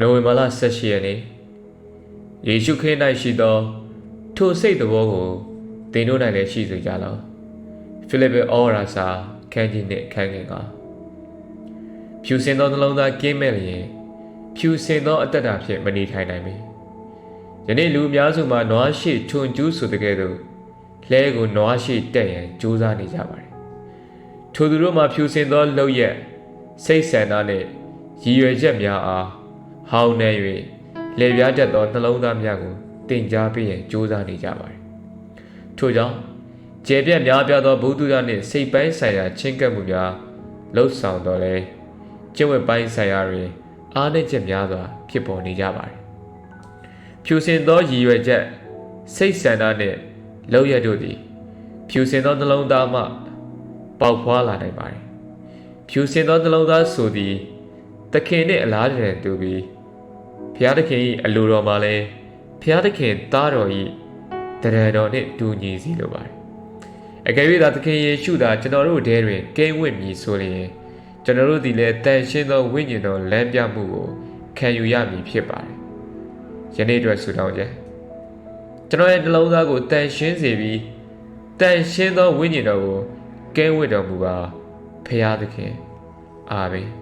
နိုဝင်ဘာလ18ရက်နေ့ယေရှုခရစ်၌ရှိသော ထိုစိတ်တော်ကိုသင်တို့၌လည်းရှိစေကြလော့ဖိလိပ္ပိဩဝါဒစာခန်းကြီးနှင့်ခန်းငယ်ကဖြူစင်သောနှလုံးသားကင်းမဲ့လျင်ဖြူစင်သောအတ္တတာဖြင့်မနေထိုင်နိုင်ပေယနေ့လူအများစုမှာနွားရှိထွန်ကျူးဆိုတဲ့ကဲ့သို့လှဲကိုနွားရှိတက်ရန်ကြိုးစားနေကြပါတယ်ထိုသူတို့မှာဖြူစင်သောလှုပ်ရက်စိတ်ဆန္ဒနှင့်ရည်ရွယ်ချက်များအား ဟောင်းနေ၍လေပြားတတ်သောနှလုံးသားများကိုတင် जा ပေးရန်ကြိုးစားနေကြပါတယ်ထို့ကြောင့်ကျေပြတ်များပြားသောဘုသူရနှင့်စိတ်ပိုင်းဆိုင်ရာချင်းကပ်မှုများလှုပ်ဆောင်တော်လဲကျင့်ဝတ်ပိုင်းဆိုင်ရာတွင်အားနည်းချက်များစွာဖြစ်ပေါ်နေကြပါတယ်ဖြူစင်သောရည်ရွယ်ချက်စိတ်ဆန္ဒနှင့်လောက်ရတို့သည် ဖြူစင်သောနှလုံးသားမှ ပေါက်ဖွာလာနိုင်ပါတယ်ဖြူစင်သောနှလုံးသားဆိုသည် သခင်နှင့်အလားတည်းတူပြီး ဘုရားသခင်၏အလိုတော်မှာလည်းဘုရားသခင်သားတော်၏တရံတော်နှင့်တူညီစီလိုပါတယ်အကယ်၍သာသခင်ယေရှုသာကျွန်တော်တို့ထဲတွင်ကဲဝင့်မည်ဆိုလျင်ကျွန်တော်တို့သည်လည်းတန်ရှင်းသောဝိညာဉ်တော်လမ်းပြမှုကိုခံယူရမည်ဖြစ်ပါတယ်ယနေ့အတွက်ဆုတောင်းခြင်းကျွန်တော်ရဲ့နှလုံးသားကိုတန်ရှင်းစေပြီးတန်ရှင်းသောဝိညာဉ်တော်ကိုကဲဝင့်တော်မူပါဖရာသခင်အာမင်